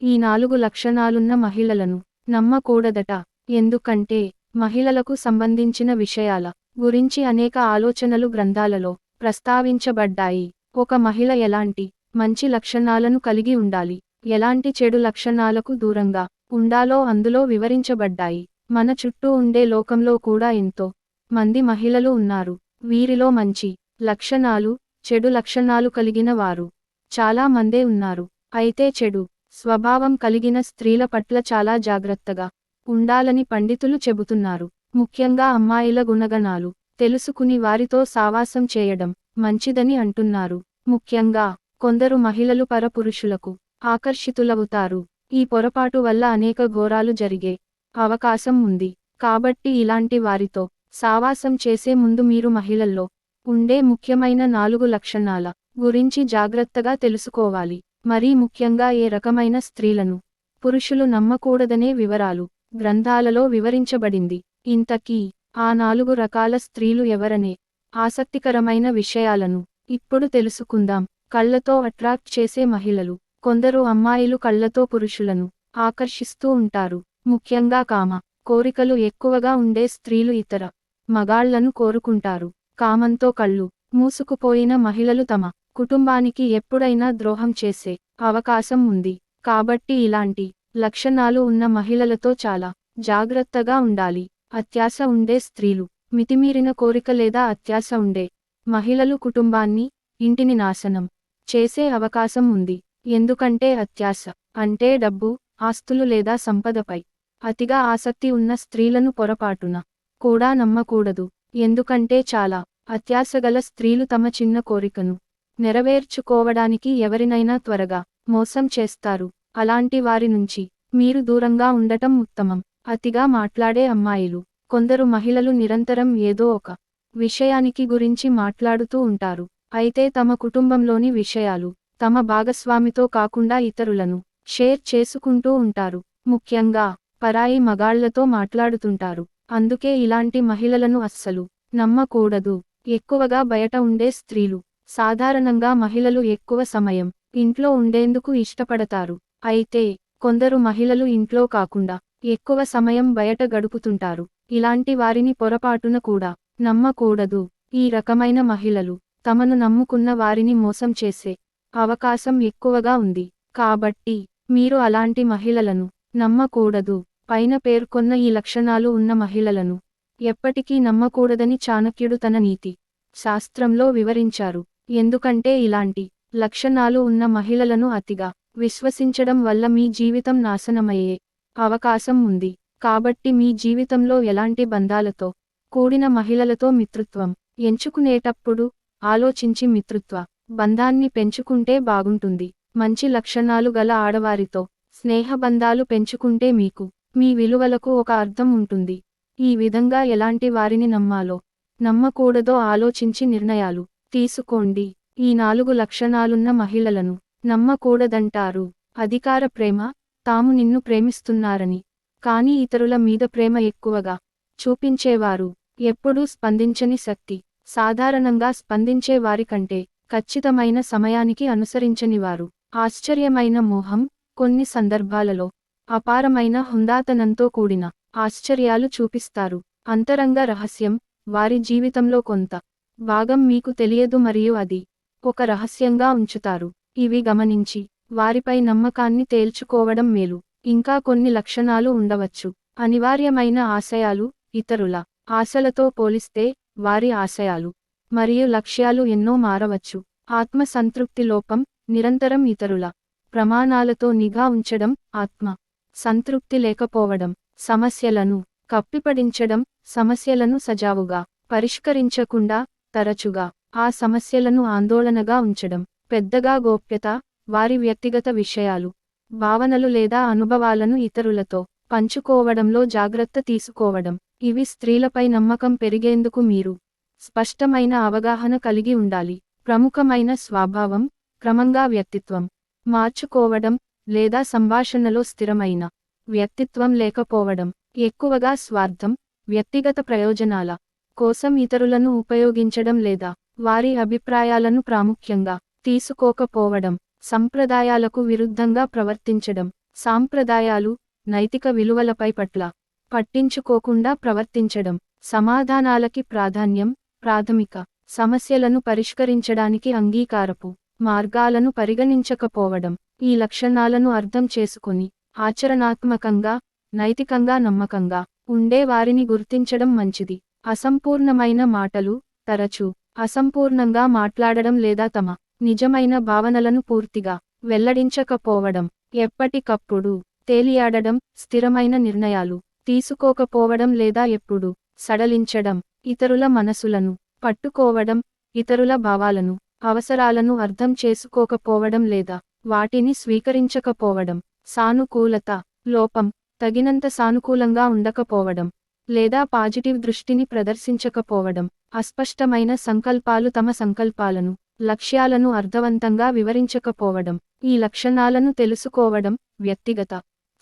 ఈ నాలుగు లక్షణాలున్న మహిళలను నమ్మకూడదట. ఎందుకంటే మహిళలకు సంబంధించిన విషయాల గురించి అనేక ఆలోచనలు గ్రంథాలలో ప్రస్తావించబడ్డాయి. ఒక మహిళ ఎలాంటి మంచి లక్షణాలను కలిగి ఉండాలి? ఎలాంటి చెడు లక్షణాలకు దూరంగా ఉండాలో అందులో వివరించబడ్డాయి. మన చుట్టూ ఉండే లోకంలో కూడా ఎంతో మంది మహిళలు ఉన్నారు. వీరిలో మంచి లక్షణాలు చెడు లక్షణాలు కలిగిన వారు చాలా మందే ఉన్నారు. అయితే చెడు స్వభావం కలిగిన స్త్రీల పట్ల చాలా జాగ్రత్తగా ఉండాలని పండితులు చెబుతున్నారు. ముఖ్యంగా అమ్మాయిల గుణగణాలు తెలుసుకుని వారితో సావాసం చేయడం మంచిదని అంటున్నారు. ముఖ్యంగా కొందరు మహిళలు పరపురుషులకు ఆకర్షితులవుతారు. ఈ పొరపాటు వల్ల అనేక ఘోరాలు జరిగే అవకాశం ఉంది. కాబట్టి ఇలాంటి వారితో సావాసం చేసే ముందు మీరు మహిళల్లో ఉండే ముఖ్యమైన నాలుగు లక్షణాల గురించి జాగ్రత్తగా తెలుసుకోవాలి. మరీ ముఖ్యంగా ఏ రకమైన స్త్రీలను. పురుషులు నమ్మకూడదనే వివరాలు. గ్రంథాలలో వివరించబడింది. ఇంతకీ ఆ నాలుగు రకాల స్త్రీలు ఎవరనే ఆసక్తికరమైన విషయాలను ఇప్పుడు తెలుసుకుందాం. కళ్ళతో అట్రాక్ట్ చేసే మహిళలు. కొందరు అమ్మాయిలు కళ్ళతో పురుషులను ఆకర్షిస్తూ ఉంటారు. ముఖ్యంగా కామ కోరికలు ఎక్కువగా ఉండే స్త్రీలు ఇతర మగాళ్ళను కోరుకుంటారు. కామంతో కళ్ళు మూసుకుపోయిన మహిళలు తమ కుటుంబానికి ఎప్పుడైనా ద్రోహం చేసే అవకాశం ఉంది. కాబట్టి ఇలాంటి లక్షణాలు ఉన్న మహిళలతో చాలా జాగ్రత్తగా ఉండాలి. అత్యాశ ఉండే స్త్రీలు మితిమీరిన కోరిక లేదా అత్యాశ ఉండే మహిళలు కుటుంబాన్ని ఇంటిని నాశనం చేసే అవకాశం ఉంది. ఎందుకంటే అత్యాశ అంటే డబ్బు ఆస్తులు లేదా సంపదపై అతిగా ఆసక్తి ఉన్న స్త్రీలను పొరపాటున కూడా నమ్మకూడదు. ఎందుకంటే చాలా అత్యాశగల స్త్రీలు తమ చిన్న కోరికను నెరవేర్చుకోవడానికి ఎవరినైనా త్వరగా మోసం చేస్తారు. అలాంటి వారి నుంచి మీరు దూరంగా ఉండటం ఉత్తమం. అతిగా మాట్లాడే అమ్మాయిలు. కొందరు మహిళలు నిరంతరం ఏదో ఒక విషయానికి గురించి మాట్లాడుతూ ఉంటారు. అయితే తమ కుటుంబంలోని విషయాలు తమ భాగస్వామితో కాకుండా ఇతరులను షేర్ చేసుకుంటూ ఉంటారు. ముఖ్యంగా పరాయి మగాళ్ళతో మాట్లాడుతుంటారు. అందుకే ఇలాంటి మహిళలను అస్సలు నమ్మకూడదు. ఎక్కువగా బయట ఉండే స్త్రీలు సాధారణంగా మహిళలు ఎక్కువ సమయం ఇంట్లో ఉండేందుకు ఇష్టపడతారు. అయితే కొందరు మహిళలు ఇంట్లో కాకుండా ఎక్కువ సమయం బయట గడుపుతుంటారు. ఇలాంటి వారిని పొరపాటున కూడా నమ్మకూడదు. ఈ రకమైన మహిళలు తమను నమ్ముకున్న వారిని మోసం చేసే అవకాశం ఎక్కువగా ఉంది. కాబట్టి మీరు అలాంటి మహిళలను నమ్మకూడదు. పైన పేర్కొన్న ఈ లక్షణాలు ఉన్న మహిళలను ఎప్పటికీ నమ్మకూడదని చాణక్యుడు తన నీతి శాస్త్రంలో వివరించారు. ఎందుకంటే ఇలాంటి లక్షణాలు ఉన్న మహిళలను అతిగా విశ్వసించడం వల్ల మీ జీవితం నాశనమయ్యే అవకాశం ఉంది. కాబట్టి మీ జీవితంలో ఎలాంటి బంధాలతో కూడిన మహిళలతో మిత్రత్వం ఎంచుకునేటప్పుడు ఆలోచించి మిత్రత్వ బంధాన్ని పెంచుకుంటే బాగుంటుంది. మంచి లక్షణాలు గల ఆడవారితో స్నేహబంధాలు పెంచుకుంటే మీకు మీ విలువలకు ఒక అర్థం ఉంటుంది. ఈ విధంగా ఎలాంటి వారిని నమ్మాలో నమ్మకూడదో ఆలోచించి నిర్ణయాలు తీసుకోండి. ఈ నాలుగు లక్షణాలున్న మహిళలను నమ్మకూడదంటారు. అధికార ప్రేమ తాము నిన్ను ప్రేమిస్తున్నారని. కానీ ఇతరుల మీద ప్రేమ ఎక్కువగా చూపించేవారు ఎప్పుడూ స్పందించని శక్తి. సాధారణంగా స్పందించే వారికంటే ఖచ్చితమైన సమయానికి అనుసరించనివారు. ఆశ్చర్యమైన మోహం కొన్ని సందర్భాలలో అపారమైన హుందాతనంతో కూడిన ఆశ్చర్యాలు చూపిస్తారు. అంతరంగ రహస్యం వారి జీవితంలో కొంత భాగం మీకు తెలియదు మరియు అది ఒక రహస్యంగా ఉంచుతారు. ఇవి గమనించి వారిపై నమ్మకాన్ని తేల్చుకోవడం మేలు. ఇంకా కొన్ని లక్షణాలు ఉండవచ్చు. అనివార్యమైన ఆశయాలు ఇతరుల ఆశలతో పోలిస్తే వారి ఆశయాలు మరియు లక్ష్యాలు ఎన్నో మారవచ్చు. ఆత్మ సంతృప్తి లోపం నిరంతరం ఇతరుల ప్రమాణాలతో నిఘా ఉంచడం ఆత్మ సంతృప్తి లేకపోవడం సమస్యలను కప్పిపడించడం సమస్యలను సజావుగా పరిష్కరించకుండా తరచుగా ఆ సమస్యలను ఆందోళనగా ఉంచడం పెద్దగా గోప్యత వారి వ్యక్తిగత విషయాలు భావనలు లేదా అనుభవాలను ఇతరులతో పంచుకోవడంలో జాగ్రత్త తీసుకోవడం ఇవి స్త్రీలపై నమ్మకం పెరిగేందుకు మీరు స్పష్టమైన అవగాహన కలిగి ఉండాలి. ప్రముఖమైన స్వభావం క్రమంగా వ్యక్తిత్వం మార్చుకోవడం లేదా సంభాషణలో స్థిరమైన వ్యక్తిత్వం లేకపోవడం ఎక్కువగా స్వార్థం వ్యక్తిగత ప్రయోజనాల కోసం ఇతరులను ఉపయోగించడం లేదా వారి అభిప్రాయాలను ప్రాముఖ్యంగా తీసుకోకపోవడం సంప్రదాయాలకు విరుద్ధంగా ప్రవర్తించడం సాంప్రదాయాలు నైతిక విలువలపై పట్ల పట్టించుకోకుండా ప్రవర్తించడం సమాధానాలకి ప్రాధాన్యం ప్రాథమిక సమస్యలను పరిష్కరించడానికి అంగీకారపు మార్గాలను పరిగణించకపోవడం ఈ లక్షణాలను అర్థం చేసుకుని ఆచరణాత్మకంగా నైతికంగా నమ్మకంగా ఉండే వారిని గుర్తించడం మంచిది. అసంపూర్ణమైన మాటలు తరచూ అసంపూర్ణంగా మాట్లాడడం లేదా తమ నిజమైన భావనలను పూర్తిగా వెల్లడించకపోవడం ఎప్పటికప్పుడు తేలియాడడం స్థిరమైన నిర్ణయాలు తీసుకోకపోవడం లేదా ఎప్పుడు సడలించడం ఇతరుల మనసులను పట్టుకోవడం ఇతరుల భావాలను అవసరాలను అర్థం చేసుకోకపోవడం లేదా వాటిని స్వీకరించకపోవడం సానుకూలత లోపం తగినంత సానుకూలంగా ఉండకపోవడం. లేదా పాజిటివ్ దృష్టిని ప్రదర్శించకపోవడం అస్పష్టమైన సంకల్పాలు తమ సంకల్పాలను లక్ష్యాలను అర్థవంతంగా వివరించకపోవడం ఈ లక్షణాలను తెలుసుకోవడం వ్యక్తిగత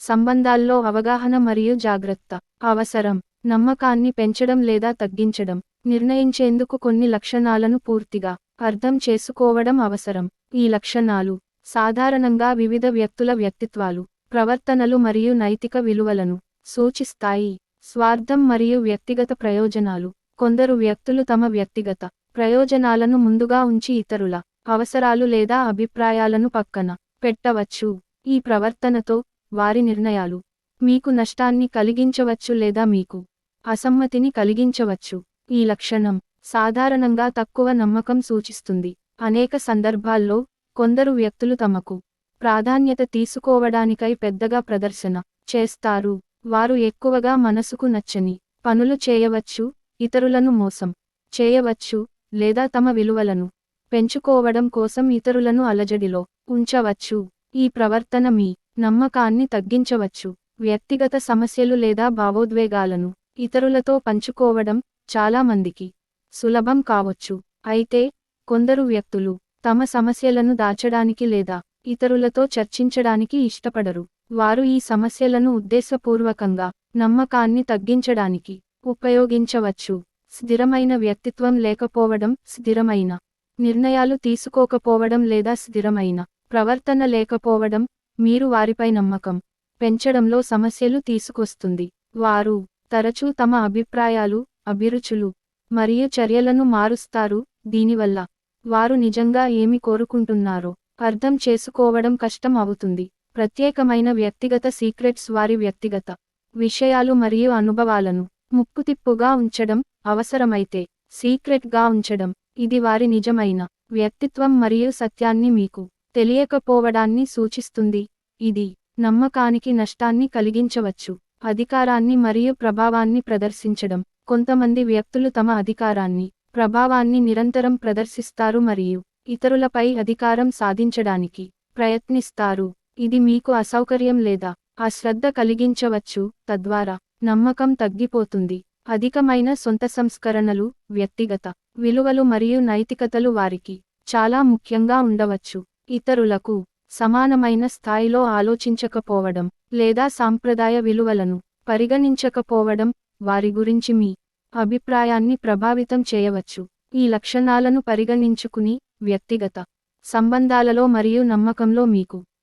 సంబంధాల్లో అవగాహన మరియు జాగ్రత్త అవసరం నమ్మకాన్ని పెంచడం లేదా తగ్గించడం నిర్ణయించేందుకు కొన్ని లక్షణాలను పూర్తిగా అర్థం చేసుకోవడం అవసరం. ఈ లక్షణాలు సాధారణంగా వివిధ వ్యక్తుల వ్యక్తిత్వాలు ప్రవర్తనలు మరియు నైతిక విలువలను సూచిస్తాయి. స్వార్థం మరియు వ్యక్తిగత ప్రయోజనాలు. కొందరు వ్యక్తులు తమ వ్యక్తిగత ప్రయోజనాలను ముందుగా ఉంచి ఇతరుల అవసరాలు లేదా అభిప్రాయాలను పక్కన పెట్టవచ్చు. ఈ ప్రవర్తనతో వారి నిర్ణయాలు మీకు నష్టాన్ని కలిగించవచ్చు లేదా మీకు అసమ్మతిని కలిగించవచ్చు. ఈ లక్షణం సాధారణంగా తక్కువ నమ్మకం సూచిస్తుంది. అనేక సందర్భాల్లో కొందరు వ్యక్తులు తమకు ప్రాధాన్యత తీసుకోవడానికై పెద్దగా ప్రదర్శన చేస్తారు. వారు ఎక్కువగా మనసుకు నచ్చని పనులు చేయవచ్చు ఇతరులను మోసం చేయవచ్చు లేదా తమ విలువలను పెంచుకోవడం కోసం ఇతరులను అలజడిలో ఉంచవచ్చు. ఈ ప్రవర్తన మీ నమ్మకాన్ని తగ్గించవచ్చు. వ్యక్తిగత సమస్యలు లేదా భావోద్వేగాలను ఇతరులతో పంచుకోవడం చాలా మందికి సులభం కావచ్చు. అయితే కొందరు వ్యక్తులు తమ సమస్యలను దాచడానికి లేదా ఇతరులతో చర్చించడానికి ఇష్టపడరు. వారు ఈ సమస్యలను ఉద్దేశపూర్వకంగా నమ్మకాన్ని తగ్గించడానికి ఉపయోగించవచ్చు. స్థిరమైన వ్యక్తిత్వం లేకపోవడం స్థిరమైన. నిర్ణయాలు తీసుకోకపోవడం లేదా స్థిరమైన. ప్రవర్తన లేకపోవడం మీరు వారిపై నమ్మకం పెంచడంలో సమస్యలు తీసుకొస్తుంది. వారు తరచూ తమ అభిప్రాయాలు అభిరుచులు మరియు చర్యలను మారుస్తారు. దీనివల్ల వారు నిజంగా ఏమి కోరుకుంటున్నారో అర్థం చేసుకోవడం కష్టం అవుతుంది. ప్రత్యేకమైన వ్యక్తిగత సీక్రెట్స్ వారి వ్యక్తిగత విషయాలు మరియు అనుభవాలను ముక్కుతిప్పుగా ఉంచడం అవసరమైతే సీక్రెట్గా ఉంచడం ఇది వారి నిజమైన వ్యక్తిత్వం మరియు సత్యాన్ని మీకు తెలియకపోవడాన్ని సూచిస్తుంది. ఇది నమ్మకానికి నష్టాన్ని కలిగించవచ్చు అధికారాన్ని మరియు ప్రభావాన్ని ప్రదర్శించడం. కొంతమంది వ్యక్తులు తమ అధికారాన్ని ప్రభావాన్ని నిరంతరం ప్రదర్శిస్తారు మరియు ఇతరులపై అధికారం సాధించడానికి ప్రయత్నిస్తారు. ఇది మీకు అసౌకర్యం లేదా? అశ్రద్ధ కలిగించవచ్చు తద్వారా నమ్మకం తగ్గిపోతుంది. అధికమైన సొంత సంస్కరణలు వ్యక్తిగత విలువలు మరియు నైతికతలు వారికి చాలా ముఖ్యంగా ఉండవచ్చు. ఇతరులకు సమానమైన స్థాయిలో ఆలోచించకపోవడం లేదా సాంప్రదాయ విలువలను పరిగణించకపోవడం వారి గురించి మీ అభిప్రాయాన్ని ప్రభావితం చేయవచ్చు. ఈ లక్షణాలను పరిగణించుకుని వ్యక్తిగత సంబంధాలలో మరియు నమ్మకంలో మీకు